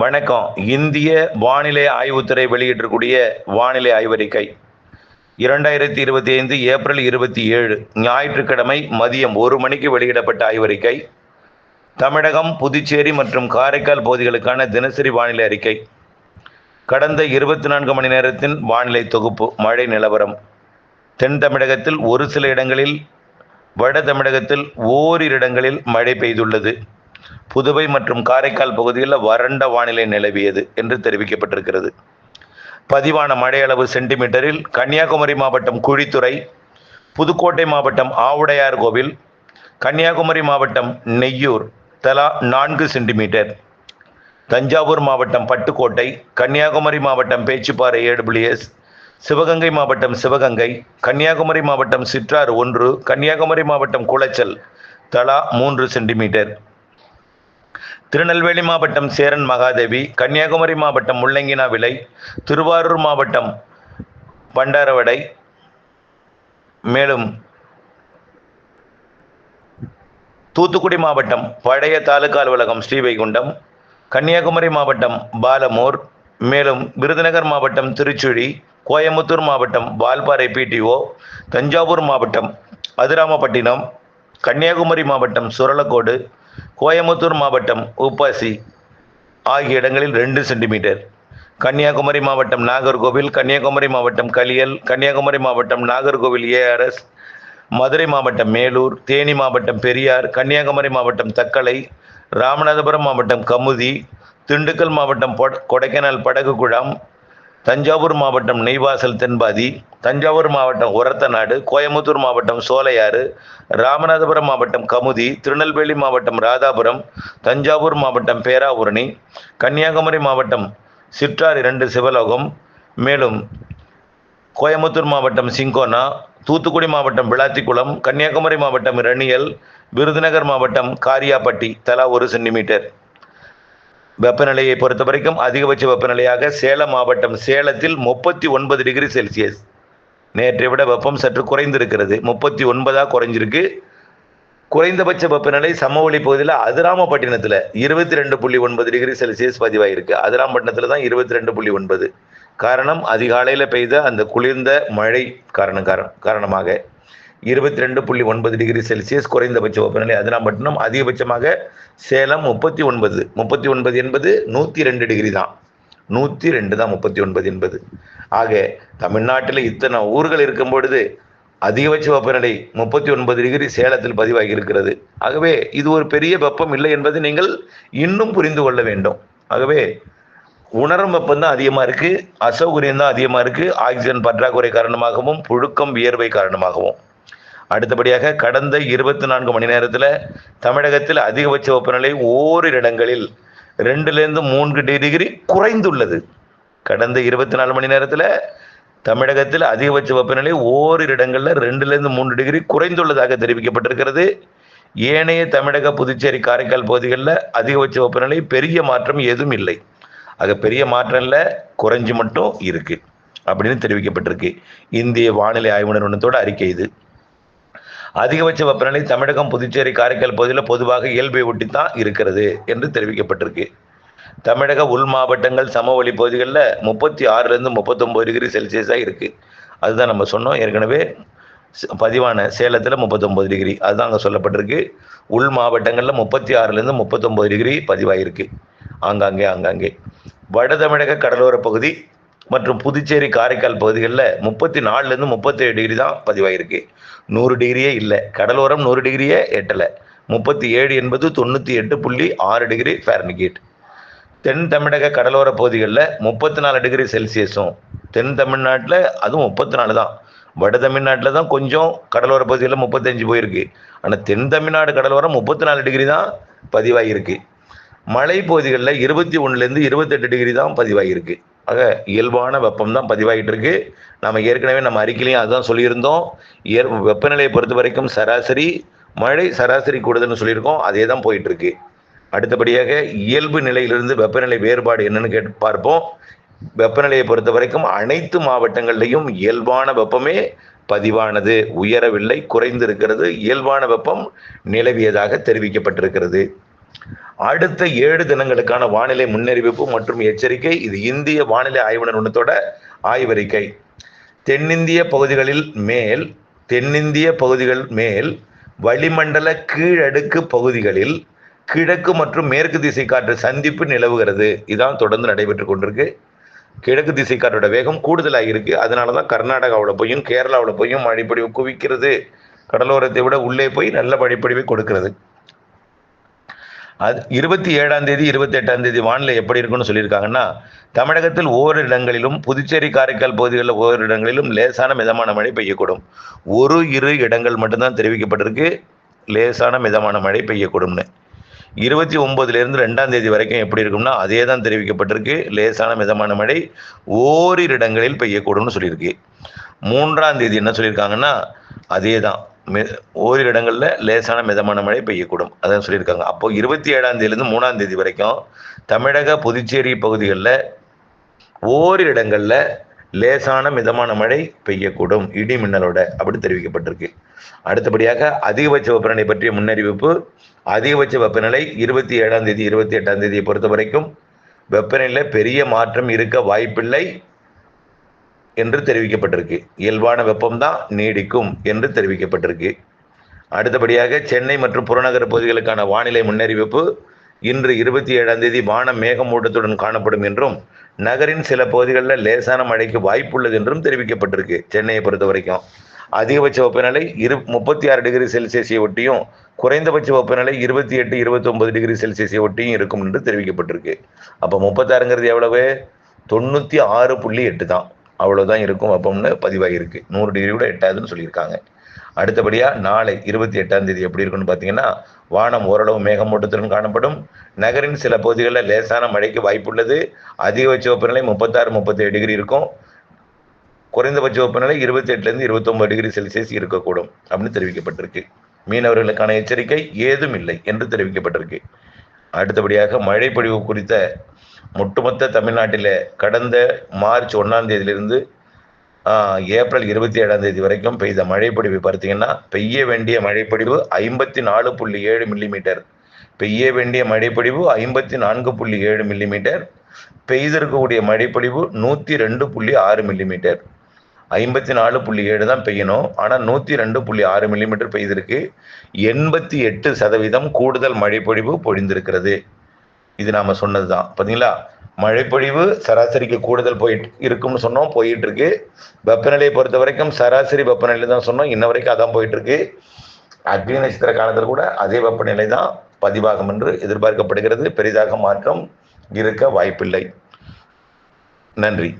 வணக்கம். இந்திய வானிலை ஆய்வுத்துறை வெளியிட்டிருக்கூடிய வானிலை ஆய்வறிக்கை. இரண்டாயிரத்தி இருபத்தி ஐந்து ஏப்ரல் இருபத்தி ஏழு ஞாயிற்றுக்கிழமை மதியம் ஒரு மணிக்கு வெளியிடப்பட்ட ஆய்வறிக்கை. தமிழகம் புதுச்சேரி மற்றும் காரைக்கால் பகுதிகளுக்கான தினசரி வானிலை அறிக்கை. கடந்த இருபத்தி நான்கு மணி நேரத்தின் வானிலை தொகுப்பு மழை நிலவரம். தென் தமிழகத்தில் ஒரு சில இடங்களில் வட தமிழகத்தில் ஓரிரு இடங்களில் மழை பெய்துள்ளது. புதுவை மற்றும் காரைக்கால் பகுதியில் வறண்ட வானிலை நிலவியது என்று தெரிவிக்கப்பட்டிருக்கிறது. பதிவான மழை அளவு சென்டிமீட்டரில் கன்னியாகுமரி மாவட்டம் குழித்துறை புதுக்கோட்டை மாவட்டம் ஆவுடையார் கோவில் கன்னியாகுமரி மாவட்டம் நெய்யூர் தலா நான்கு சென்டிமீட்டர். தஞ்சாவூர் மாவட்டம் பட்டுக்கோட்டை கன்னியாகுமரி மாவட்டம் பேச்சுப்பாறை ஏடபிள்யூஎஸ் சிவகங்கை மாவட்டம் சிவகங்கை கன்னியாகுமரி மாவட்டம் சிற்றாறு ஒன்று கன்னியாகுமரி மாவட்டம் குளச்சல் தலா மூன்று சென்டிமீட்டர். திருநெல்வேலி மாவட்டம் சேரன் மகாதேவி கன்னியாகுமரி மாவட்டம் முள்ளங்கினா விலை திருவாரூர் மாவட்டம் பண்டாரவடை. மேலும் தூத்துக்குடி மாவட்டம் பழைய தாலுகா அலுவலகம் ஸ்ரீவைகுண்டம் கன்னியாகுமரி மாவட்டம் பாலமூர் மேலும் விருதுநகர் மாவட்டம் திருச்சுழி கோயம்புத்தூர் மாவட்டம் வால்பாறை பிடிஓ தஞ்சாவூர் மாவட்டம் அதிராமப்பட்டினம் கன்னியாகுமரி மாவட்டம் சுரலக்கோடு கோயம்புத்தூர் மாவட்டம் உப்பாசி ஆகிய இடங்களில் ரெண்டு சென்டிமீட்டர். கன்னியாகுமரி மாவட்டம் நாகர்கோவில் கன்னியாகுமரி மாவட்டம் கலியல் கன்னியாகுமரி மாவட்டம் நாகர்கோவில் ஏஆர்எஸ் மதுரை மாவட்டம் மேலூர் தேனி மாவட்டம் பெரியார் கன்னியாகுமரி மாவட்டம் தக்கலை ராமநாதபுரம் மாவட்டம் கமுதி திண்டுக்கல் மாவட்டம் கொடைக்கானல் படகு குழாம் தஞ்சாவூர் மாவட்டம் நெய்வாசல் தென்பாதி தஞ்சாவூர் மாவட்டம் ஒரத்தநாடு கோயம்புத்தூர் மாவட்டம் சோலையாறு ராமநாதபுரம் மாவட்டம் கமுதி திருநெல்வேலி மாவட்டம் ராதாபுரம் தஞ்சாவூர் மாவட்டம் பேராவூரணி கன்னியாகுமரி மாவட்டம் சிற்றார் இரண்டு சிவலோகம் மேலும் கோயம்புத்தூர் மாவட்டம் சிங்கோனா தூத்துக்குடி மாவட்டம் விளாத்திக்குளம் கன்னியாகுமரி மாவட்டம் இரணியல் விருதுநகர் மாவட்டம் காரியாப்பட்டி தலா ஒரு சென்டிமீட்டர். வெப்பநிலையை பொறுத்த வரைக்கும் அதிகபட்ச வெப்பநிலையாக சேலம் மாவட்டம் சேலத்தில் முப்பத்தி ஒன்பது டிகிரி செல்சியஸ். நேற்றை விட வெப்பம் சற்று குறைந்திருக்கிறது. முப்பத்தி ஒன்பதாக குறைஞ்சிருக்கு. குறைந்தபட்ச வெப்பநிலை சமவெளி பகுதியில் அதிராமப்பட்டினத்தில் இருபத்தி ரெண்டு புள்ளி ஒன்பது டிகிரி செல்சியஸ் பதிவாயிருக்கு. அதிராமப்பட்டினத்தில் தான் இருபத்தி ரெண்டு புள்ளி ஒன்பது. காரணம் அதிகாலையில் பெய்த அந்த குளிர்ந்த மழை காரணம் காரணம் காரணமாக. இருபத்தி ரெண்டு புள்ளி ஒன்பது டிகிரி செல்சியஸ் குறைந்தபட்ச வெப்பநிலை அதிராம்பட்டினம் அதிகபட்சமாக சேலம் முப்பத்தி ஒன்பது. முப்பத்தி ஒன்பது என்பது நூற்றி ரெண்டு டிகிரி தான். நூற்றி ரெண்டு தான் முப்பத்தி ஒன்பது என்பது. ஆக தமிழ்நாட்டில் இத்தனை ஊர்கள் இருக்கும் பொழுது அதிகபட்ச வெப்பநிலை முப்பத்தி ஒன்பது டிகிரி சேலத்தில் பதிவாகி இருக்கிறது. ஆகவே இது ஒரு பெரிய வெப்பம் இல்லை என்பதை நீங்கள் இன்னும் புரிந்து கொள்ள வேண்டும். ஆகவே உணரும் வெப்பம் தான் அதிகமாக இருக்குது அசௌகரியம் தான் அதிகமாக இருக்குது ஆக்சிஜன் பற்றாக்குறை காரணமாகவும் புழுக்கம் வியர்வை காரணமாகவும். அடுத்தபடியாக கடந்த இருபத்தி நான்கு மணி நேரத்தில் தமிழகத்தில் அதிகபட்ச வெப்பநிலை ஓரிரு இடங்களில் ரெண்டுலேருந்து மூன்று டிகிரி குறைந்துள்ளது. கடந்த இருபத்தி நாலு மணி நேரத்தில் தமிழகத்தில் அதிகபட்ச வெப்பநிலை ஓரிரு இடங்களில் ரெண்டுலேருந்து மூன்று டிகிரி குறைந்துள்ளதாக தெரிவிக்கப்பட்டிருக்கிறது. ஏனைய தமிழக புதுச்சேரி காரைக்கால் பகுதிகளில் அதிகபட்ச வெப்பநிலை பெரிய மாற்றம் எதுவும் இல்லை. ஆக பெரிய மாற்றம் இல்லை குறைஞ்சு மட்டும் இருக்குது அப்படின்னு தெரிவிக்கப்பட்டிருக்கு. இந்திய வானிலை ஆய்வு நிறுவனத்தோட அறிக்கை இது. அதிகபட்ச வெப்பநிலை தமிழகம் புதுச்சேரி காரைக்கால் பகுதியில் பொதுவாக இயல்பை ஒட்டி தான் இருக்கிறது என்று தெரிவிக்கப்பட்டிருக்கு. தமிழக உள் மாவட்டங்கள் சமவெளி பகுதிகளில் முப்பத்தி ஆறுலேருந்து முப்பத்தொம்போது டிகிரி செல்சியஸாக இருக்குது அதுதான் நம்ம சொன்னோம். ஏற்கனவே ச- பதிவான சேலத்தில் முப்பத்தொம்போது டிகிரி. அதுதான் அங்கே சொல்லப்பட்டிருக்கு. உள் மாவட்டங்களில் முப்பத்தி ஆறுலேருந்து முப்பத்தொம்போது டிகிரி பதிவாயிருக்கு. ஆங்காங்கே ஆங்காங்கே. வட தமிழக கடலோர பகுதி மற்றும் புதுச்சேரி காரைக்கால் பகுதிகளில் முப்பத்தி நாலுலேருந்து முப்பத்தேழு டிகிரி தான் பதிவாயிருக்கு. நூறு டிகிரியே இல்லை. கடலோரம் நூறு டிகிரியே எட்டலை. முப்பத்தி ஏழு என்பது தொண்ணூற்றி எட்டு புள்ளி ஆறு டிகிரி ஃபேரன்கீட் தென் தமிழக கடலோர பகுதிகளில் முப்பத்தி நாலு டிகிரி செல்சியஸும் தென் தமிழ்நாட்டில் அதுவும் முப்பத்தி நாலு தான். வட தமிழ்நாட்டில் தான் கொஞ்சம் கடலோர பகுதிகளில் முப்பத்தஞ்சு போயிருக்கு. ஆனால் தென் தமிழ்நாடு கடலோரம் முப்பத்தி நாலு டிகிரி தான் பதிவாகியிருக்கு மலை பகுதிகளில் இருபத்தி ஒன்றுலேருந்து இருபத்தெட்டு டிகிரி தான் பதிவாகியிருக்கு ஆக இயல்பான வெப்பம் தான் பதிவாகிட்டு இருக்கு நம்ம ஏற்கனவே நம்ம அறிக்கையிலையும் அதுதான் சொல்லியிருந்தோம். இயற் வெப்பநிலையை பொறுத்த வரைக்கும் சராசரி மழை சராசரி கூடுதுன்னு சொல்லியிருக்கோம். அதே தான் போயிட்டு இருக்கு அடுத்தபடியாக இயல்பு நிலையிலிருந்து வெப்பநிலை வேறுபாடு என்னன்னு கேட்டு பார்ப்போம். வெப்பநிலையை பொறுத்த வரைக்கும் அனைத்து மாவட்டங்கள்லையும் இயல்பான வெப்பமே பதிவானது. உயரவில்லை குறைந்திருக்கிறது. இயல்பான வெப்பம் நிலவியதாக தெரிவிக்கப்பட்டிருக்கிறது. அடுத்த ஏழு தினங்களுக்கான வானிலை முன்னறிவிப்பு மற்றும் எச்சரிக்கை. இது இந்திய வானிலை ஆய்வு நிறுவனத்தோட ஆய்வறிக்கை. தென்னிந்திய பகுதிகளில் மேல் தென்னிந்திய பகுதிகள் மேல் வளிமண்டல கீழடுக்கு பகுதிகளில் கிழக்கு மற்றும் மேற்கு திசை காற்று சந்திப்பு நிலவுகிறது. இதான் தொடர்ந்து நடைபெற்று கொண்டிருக்கு. கிழக்கு திசை காற்றோட வேகம் கூடுதலாக இருக்கு. அதனால தான் கர்நாடகாவில் போயும் கேரளாவில் போயும் மழைப்பொழிவு குவிக்கிறது. கடலோரத்தை விட உள்ளே போய் நல்ல மழைப்பொழிவை கொடுக்கிறது. அது இருபத்தி ஏழாம் தேதி இருபத்தி எட்டாம் தேதி வானிலை எப்படி இருக்குன்னு சொல்லியிருக்காங்கன்னா தமிழகத்தில் ஓரிரு இடங்களிலும் புதுச்சேரி காரைக்கால் பகுதிகளில் ஓரிரு இடங்களிலும் லேசான மிதமான மழை பெய்யக்கூடும். ஒரு இரு இடங்கள் மட்டும்தான் தெரிவிக்கப்பட்டிருக்கு. லேசான மிதமான மழை பெய்யக்கூடும்னு. இருபத்தி ஒன்பதுலேருந்து ரெண்டாம் தேதி வரைக்கும் எப்படி இருக்கும்னா அதே தான் தெரிவிக்கப்பட்டிருக்கு. லேசான மிதமான மழை ஓரிரு இடங்களில் பெய்யக்கூடும்னு சொல்லியிருக்கு. மூன்றாம் தேதி என்ன சொல்லியிருக்காங்கன்னா அதே தான் மெ ஓரிரு இடங்களில் லேசான மிதமான மழை பெய்யக்கூடும். அதான் சொல்லியிருக்காங்க. அப்போது இருபத்தி ஏழாம் தேதியிலேருந்து மூணாம் தேதி வரைக்கும் தமிழக புதுச்சேரி பகுதிகளில் ஓரிரு இடங்களில் லேசான மிதமான மழை பெய்யக்கூடும். இடி மின்னலோட அப்படி தெரிவிக்கப்பட்டிருக்கு. அடுத்தபடியாக அதிகபட்ச வெப்பநிலை பற்றிய முன்னறிவிப்பு அதிகபட்ச வெப்பநிலை இருபத்தி ஏழாம் தேதி இருபத்தி எட்டாம் தேதியை பொறுத்த வரைக்கும் வெப்பநிலையில் பெரிய மாற்றம் இருக்க வாய்ப்பில்லை. என்று தெரிவிக்கப்பட்டிருக்கு. இயல்பான வெப்பம்தான் நீடிக்கும் என்று தெரிவிக்கப்பட்டிருக்கு. அடுத்தபடியாக சென்னை மற்றும் புறநகர் பகுதிகளுக்கான வானிலை முன்னறிவிப்பு இன்று இருபத்தி ஏழாம் தேதி வானம் மேகமூட்டத்துடன் காணப்படும் என்றும் நகரின் சில பகுதிகளில் லேசான மழைக்கு வாய்ப்புள்ளது என்றும் தெரிவிக்கப்பட்டிருக்கு சென்னையை பொறுத்த வரைக்கும் அதிகபட்ச வெப்பநிலை இரு முப்பத்தி ஆறு டிகிரி செல்சியஸை ஒட்டியும் குறைந்தபட்ச வெப்பநிலை இருபத்தி எட்டு இருபத்தி ஒன்பது டிகிரி செல்சியஸை ஒட்டியும் இருக்கும் என்று தெரிவிக்கப்பட்டிருக்கு. அப்போ முப்பத்தாறுங்கிறது எவ்வளவு? தொண்ணூற்றி ஆறு புள்ளி எட்டு தான். அவ்வளோதான் இருக்கும் வெப்பம்னு பதிவாகிருக்கு நூறு டிகிரி கூட எட்டாதுன்னு சொல்லியிருக்காங்க. அடுத்தபடியாக நாளை இருபத்தி எட்டாம் தேதி எப்படி இருக்குன்னு பார்த்தீங்கன்னா வானம் ஓரளவு மேகமூட்டத்துடன் காணப்படும். நகரின் சில பகுதிகளில் லேசான மழைக்கு வாய்ப்புள்ளது அதிகபட்ச வெப்பநிலை முப்பத்தாறு முப்பத்தேழு டிகிரி இருக்கும். குறைந்தபட்ச வெப்பநிலை இருபத்தி எட்டுலேருந்து இருபத்தொம்பது டிகிரி செல்சியஸ் இருக்கக்கூடும் அப்படின்னு தெரிவிக்கப்பட்டிருக்கு. மீனவர்களுக்கான எச்சரிக்கை ஏதும் இல்லை என்று தெரிவிக்கப்பட்டிருக்கு. அடுத்தபடியாக மழைப்பொழிவு குறித்த ஒட்டுமொத்த தமிழ்நாட்டில் கடந்த மார்ச் ஒன்றாம் தேதியிலிருந்து ஏப்ரல் இருபத்தி ஏழாம் தேதி வரைக்கும் பெய்த மழைப்பொடிவு பார்த்தீங்கன்னா பெய்ய வேண்டிய மழைப்பொடிவு ஐம்பத்தி நாலு புள்ளி ஏழு மில்லிமீட்டர் பெய்ய வேண்டிய மழைப்பொடிவு ஐம்பத்தி நான்கு புள்ளி ஏழு மில்லிமீட்டர் பெய்திருக்கக்கூடிய மழைப்பொடிவு நூற்றி ரெண்டு புள்ளி ஆறு மில்லிமீட்டர் ஐம்பத்தி நாலு புள்ளி ஏழு தான் பெய்யணும். ஆனால் நூற்றி ரெண்டு புள்ளி ஆறு மில்லிமீட்டர் பெய்திருக்கு. எண்பத்தி எட்டு சதவீதம் கூடுதல் மழைப்பொழிவு பொழிந்திருக்கிறது. இது நாம் சொன்னது தான் பார்த்தீங்களா மழைப்பொழிவு சராசரிக்கு கூடுதல் போயிட்டு இருக்கும்னு சொன்னோம் போயிட்டு இருக்கு வெப்பநிலையை பொறுத்த வரைக்கும் சராசரி வெப்பநிலை தான் சொன்னோம் இன்ன வரைக்கும் அதான் போயிட்டு இருக்கு அக்னி நட்சத்திர காலத்தில் கூட அதே வெப்பநிலை தான் பதிவாகும் என்று எதிர்பார்க்கப்படுகிறது. பெரிதாக மாற்றம் இருக்க வாய்ப்பில்லை. நன்றி.